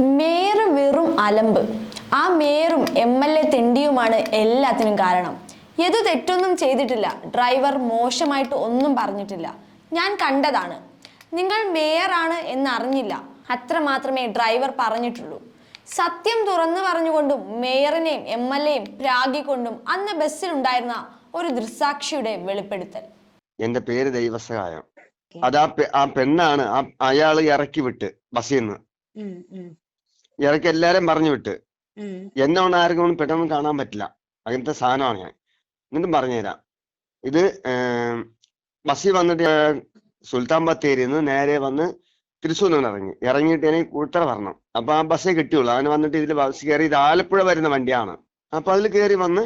Mayor വെറും അലമ്പ്. ആ മേറും എം എൽ എ തെണ്ടിയുമാണ് എല്ലാത്തിനും കാരണം. എതു തെറ്റൊന്നും ചെയ്തിട്ടില്ല. ഡ്രൈവർ മോശമായിട്ട് ഒന്നും പറഞ്ഞിട്ടില്ല. ഞാൻ കണ്ടതാണ്. നിങ്ങൾ മേയറാണ് എന്നറിഞ്ഞില്ല. അത്ര മാത്രമേ ഡ്രൈവർ പറഞ്ഞിട്ടുള്ളൂ. സത്യം തുറന്നു പറഞ്ഞുകൊണ്ടും മേയറിനെയും എം എൽ എയും പ്രാഗിക്കൊണ്ടും അന്ന് ബസ്സിലുണ്ടായിരുന്ന ഒരു ദൃസാക്ഷിയുടെ വെളിപ്പെടുത്തൽ. എന്റെ പേര് ദൈവസഹായം. അത് ആ ആ പെണ്ണാണ് ആ അയാൾ ഇറക്കി വിട്ട് ബസ്സിൽ നിന്ന് ഇറക്കി എല്ലാരും പറഞ്ഞു വിട്ട്. എന്നാണ് ആർക്കും പെട്ടെന്ന് കാണാൻ പറ്റില്ല. അങ്ങനത്തെ സാധനമാണ് ഞാൻ. എന്നിട്ടും പറഞ്ഞുതരാം. ഇത് ബസ്സിൽ വന്നിട്ട് സുൽത്താൻ ബത്തേരിയിൽ നിന്ന് നേരെ വന്ന് തൃശ്ശൂർ നിന്ന് ഇറങ്ങി. ഇറങ്ങിയിട്ട് എനിക്ക് കൂട്ടറ വരണം. അപ്പൊ ആ ബസ്സേ കിട്ടിയുള്ളൂ. അങ്ങനെ വന്നിട്ട് ഇതിൽ ബസ് കയറി ഇത് ആലപ്പുഴ വരുന്ന വണ്ടിയാണ്. അപ്പൊ അതിൽ കയറി വന്ന്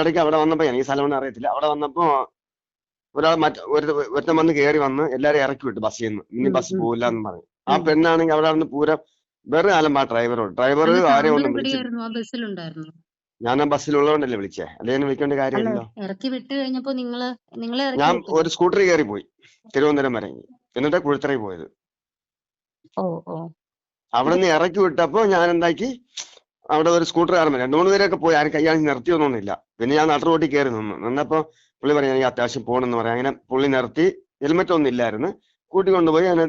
ഇടയ്ക്ക് അവിടെ വന്നപ്പോ എനിക്ക് സ്ഥലമൊന്നും അറിയത്തില്ല. അവിടെ വന്നപ്പോ ഒരാൾ മറ്റ ഒരു ഒരുത്തം വന്ന് കയറി വന്ന് എല്ലാരും ഇറക്കി വിട്ടു ബസ്സിൽ നിന്ന്. ഇനി ബസ് പോകില്ല പോവില്ല എന്ന് പറഞ്ഞു. ആ. പെണ്ണാണെങ്കിൽ അവിടെ നിന്ന് പൂരം വെറും അലമ്പാ ഡ്രൈവറോട് ഡ്രൈവർ ആരെ ആരെയും ഒന്നും വിളിച്ചു ആ ബസ്സിലുണ്ടായിരുന്നു? ഞാൻ ആ ബസ്സിലുള്ളതുകൊണ്ടല്ലേ വിളിച്ചേ. അല്ലെങ്കിൽ വിളിക്കേണ്ട കാര്യമില്ലല്ലോ ഇറക്കി വിട്ട് കഴിഞ്ഞപ്പോ നിങ്ങൾ നിങ്ങളെ ഇറക്കി ഞാൻ ഒരു സ്കൂട്ടറിൽ കയറി പോയി തിരുവനന്തപുരം വരെ. എന്നിട്ട് കുഴുത്തറയിൽ പോയത്. ഓ ഓ. അവിടെ നിന്ന് ഇറക്കി വിട്ടപ്പോ ഞാൻ എന്താക്കി അവിടെ ഒരു സ്കൂട്ടർ കാരണം രണ്ടു മൂന്ന് പേരൊക്കെ പോയി. ആരും കയ്യാൽ നിർത്തിയൊന്നുമില്ല പിന്നെ ഞാൻ നാട്ടു റോട്ടിൽ കയറി നിന്നു. നിന്നപ്പോ പുള്ളി പറഞ്ഞു എനിക്ക് അത്യാവശ്യം പോകണമെന്ന് പറയാം. അങ്ങനെ പുള്ളി നിർത്തി. ഹെൽമെറ്റ് ഒന്നും ഇല്ലായിരുന്നു. കൂട്ടി കൊണ്ടുപോയി അങ്ങനെ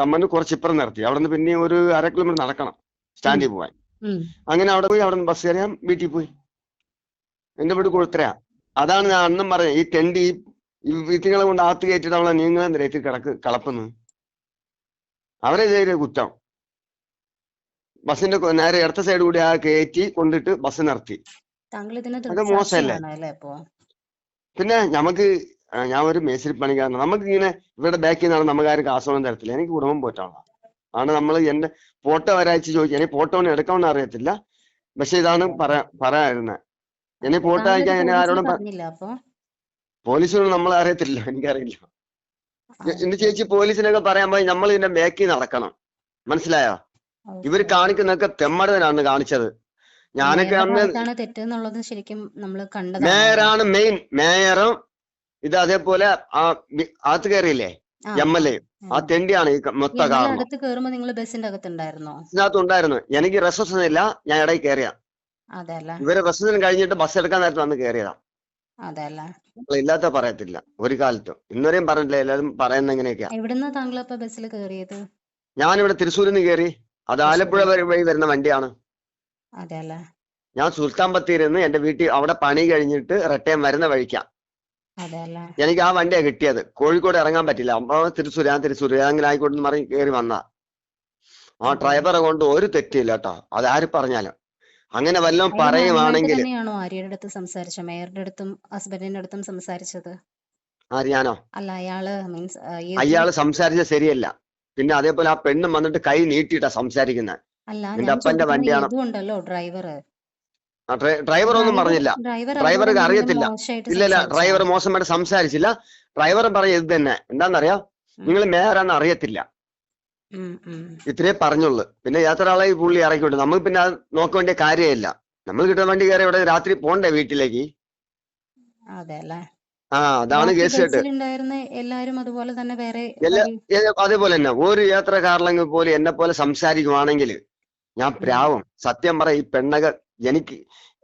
തമ്മന് കുറച്ച് ഇപ്പുറം നിർത്തി. അവിടെ നിന്ന് പിന്നെ ഒരു അര കിലോമീറ്റർ നടക്കണം സ്റ്റാൻഡിൽ പോവാൻ. അങ്ങനെ അവിടെ പോയി അവിടെ നിന്ന് ബസ് കയറിയാൻ വീട്ടിൽ പോയി. എന്റെ വീട് കൊഴുത്തരയാ അതാണ് ഞാൻ അന്നും പറഞ്ഞത് ഈ തെണ്ടി ഈ വിത്തുകളെ കൊണ്ട് ആത്ത് കയറ്റിട്ട് അവളെ നിരത്തിൽ കിടക്ക് കളപ്പുന്നു. അവരെ ചെയ്ത കുറ്റം. ബസ്സിന്റെ നേരെ ഇടത്ത സൈഡ് കൂടി ആ കയറ്റി കൊണ്ടിട്ട് ബസ് നിർത്തി. അത് മോശമല്ലേ? പിന്നെ നമുക്ക് ഞാൻ ഒരു മേശരി പണിക്കാരനാണ് നമുക്ക് ഇങ്ങനെ ഇവിടെ ബാക്കിൽ നിന്നാണ് നമുക്ക് ആരും തരത്തില്ല. എനിക്ക് കുടുംബം പോറ്റാണോ ആണ് നമ്മൾ എന്റെ ഫോട്ടോ ഒരാഴ്ച ചോദിക്കാൻ എനിക്ക് ഫോട്ടോ ഒന്നും എടുക്കാമെന്ന് അറിയത്തില്ല. പക്ഷെ ഇതാണ് പറയാ പറയാതിരുന്നത് എന്നെ ഫോട്ടോ അയക്കാൻ എന്നെ ആരോടും പോലീസിനോട് നമ്മൾ അറിയത്തില്ല എനിക്കറിയില്ല. എന്റെ ചേച്ചി പോലീസിനൊക്കെ പറയാൻ പോയി നമ്മൾ ഇതിന്റെ ബാക്കിൽ നടക്കണം. മനസ്സിലായോ? ഇവർ കാണിക്കുന്നൊക്കെ തെമ്മടനാണ് കാണിച്ചത്. ഞാനൊക്കെ അന്ന് മേയറാണ് മെയിൻ മേയറും ഇത് അതേപോലെ ആ അകത്ത് കയറിയില്ലേ എം എൽ എ. ആ. തെണ്ടിയാണ് ഈ മൊത്ത കാരണം നിങ്ങൾ ബസ്സിന്റെ അകത്തുണ്ടായിരുന്നോ? ഇതിനകത്ത് ഉണ്ടായിരുന്നു എനിക്ക് റെസപ്ഷൻ ഇല്ല. ഞാൻ ഇടയിൽ കയറിയ ഇവർ റെസപ്ഷൻ കഴിഞ്ഞിട്ട് ബസ് എടുക്കാൻ നേരത്തെ വന്ന് കയറിയതാ ഇല്ലാത്ത പറയത്തില്ല. ഒരു കാലത്തും. ഇന്നുവരെയും പറഞ്ഞില്ല എല്ലാരും പറയുന്ന എങ്ങനെയൊക്കെയാ എവിടുന്ന താങ്കൾ ബസ്സിൽ കയറിയത് ഞാനിവിടെ തൃശ്ശൂരിൽ നിന്ന് കയറി അത് ആലപ്പുഴ വഴി വരുന്ന വണ്ടിയാണ്. ഞാൻ സുൽത്താൻ ബത്തേരിന്ന് എന്റെ വീട്ടിൽ അവിടെ പണി കഴിഞ്ഞിട്ട് റിട്ടേൺ വരുന്ന വഴിക്കാ. എനിക്ക് ആ വണ്ടിയാ കിട്ടിയത്. കോഴിക്കോട് ഇറങ്ങാൻ പറ്റില്ല. അമ്മ തൃശ്ശൂർ ഞാൻ തൃശ്ശൂർ അങ്ങനെ ആയിക്കോട്ടെ എന്ന് പറഞ്ഞ് കയറി വന്നാ. ആ ഡ്രൈവറെ കൊണ്ട് ഒരു തെറ്റില്ല കേട്ടോ. അത് ആര് പറഞ്ഞാലും. അങ്ങനെ വല്ലതും പറയുവാണെങ്കിൽ ആര്യയുടെ അടുത്ത് സംസാരിച്ച മേയറുടെ അടുത്തും ഹസ്ബൻഡിന്റെ അടുത്തും സംസാരിച്ചത്? അറിയാനോ അല്ല അയാൾ മീൻസ് അയാൾ സംസാരിച്ചത് ശരിയല്ല. പിന്നെ അതേപോലെ ആ പെണ്ണും വന്നിട്ട് കൈ നീട്ടിയിട്ടാ സംസാരിക്കുന്നത് അല്ല അപ്പന്റെ വണ്ടിയാണ്. ഉണ്ടല്ലോ ഡ്രൈവർ ഡ്രൈവർ ഒന്നും പറഞ്ഞില്ല. ഡ്രൈവർ ഡ്രൈവർക്ക് അറിയത്തില്ല. ഇല്ല ഡ്രൈവർ മോശമായിട്ട് സംസാരിച്ചില്ല. ഡ്രൈവർ പറഞ്ഞ ഇത് തന്നെ. എന്താണെന്നറിയാം നിങ്ങൾ മേയറാന്ന് അറിയത്തില്ല. ഇത്രേ പറഞ്ഞുള്ളൂ. പിന്നെ യാത്ര ആളെ ഈ പുള്ളി ഇറക്കി വിട്ടു നമുക്ക് പിന്നെ അത് നോക്കേണ്ട കാര്യമില്ല. നമ്മൾ കിട്ടുന്ന വണ്ടി കയറി ഇവിടെ രാത്രി പോണ്ടേ വീട്ടിലേക്ക്? ആ അതാണ് കേസ് കേട്ട്. എല്ലാവരും എല്ലാരും അതുപോലെ തന്നെ വേറെ അതേപോലെ തന്നെ. ഒരു യാത്രക്കാരിലെങ്കിൽ പോലും എന്നെ പോലെ സംസാരിക്കുവാണെങ്കിൽ ഞാൻ പ്രാവും. സത്യം പറ ഈ പെണ്ണക എനിക്ക്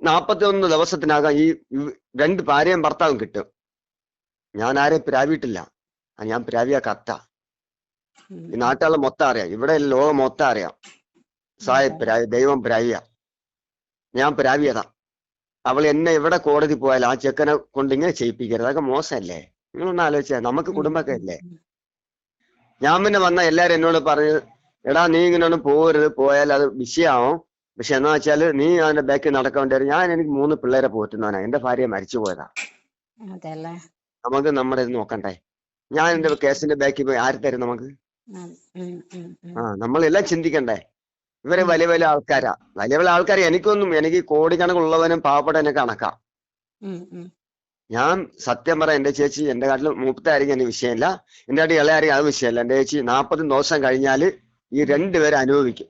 നാപ്പത്തി ഒന്ന് ദിവസത്തിനകം ഈ ഈ രണ്ട് ഭാര്യയും ഭർത്താവും കിട്ടും. ഞാൻ ആരെ പ്രാവിയിട്ടില്ല. ഞാൻ പ്രാവിയ കത്ത ഈ നാട്ടുകാരെ മൊത്തം അറിയാം. ഇവിടെ ലോകം മൊത്തം അറിയാം. സായ പ്രാവി ദൈവം പ്രാവിയ. ഞാൻ പ്രാവിയതാ. അവൾ എന്നെ ഇവിടെ കോടതി പോയാലും ആ ചെക്കനെ കൊണ്ട് ഇങ്ങനെ ചെയ്യിപ്പിക്കരുത്. അതൊക്കെ മോശമല്ലേ? നിങ്ങളൊന്ന് ആലോചിച്ചാ. നമുക്ക് കുടുംബമൊക്കെ അല്ലേ? ഞാൻ പിന്നെ വന്ന എല്ലാരും എന്നോട് പറഞ്ഞു എടാ നീ ഇങ്ങനെയൊന്നും പോകരുത്. പോയാൽ അത് വിഷയമാവും. പക്ഷെ എന്നാ വെച്ചാൽ നീ അതിന്റെ ബാക്കിൽ നടക്കേണ്ടി വരും ഞാൻ എനിക്ക് മൂന്ന് പിള്ളേരെ പോറ്റുന്നവനാ. എന്റെ ഭാര്യ മരിച്ചു പോയതാ. നമുക്ക് നമ്മുടെ ഇത് നോക്കണ്ടേ? ഞാൻ എന്റെ കേസിന്റെ ബാക്കിൽ പോയി ആര് തരും നമുക്ക്. ആ നമ്മളെല്ലാം ചിന്തിക്കണ്ടേ? ഇവരെ വലിയ വലിയ ആൾക്കാരാ. വലിയ വലിയ ആൾക്കാർ എനിക്കൊന്നും എനിക്ക് കോടിക്കണക്കുള്ളവനും പാവപ്പെട്ടവനെ കണക്കാം. ഞാൻ സത്യം പറ എന്റെ ചേച്ചി എന്റെ കാട്ടിൽ മൂപ്പത്തായിരിക്കും എന്റെ വിഷയമില്ല. എന്റെ കാട്ടിൽ ഇളയായിരിക്കും അത് വിഷയമല്ല. എന്റെ ചേച്ചി നാൽപ്പത് ദിവസം കഴിഞ്ഞാൽ ഈ രണ്ടുപേരെ അനുഭവിക്കും.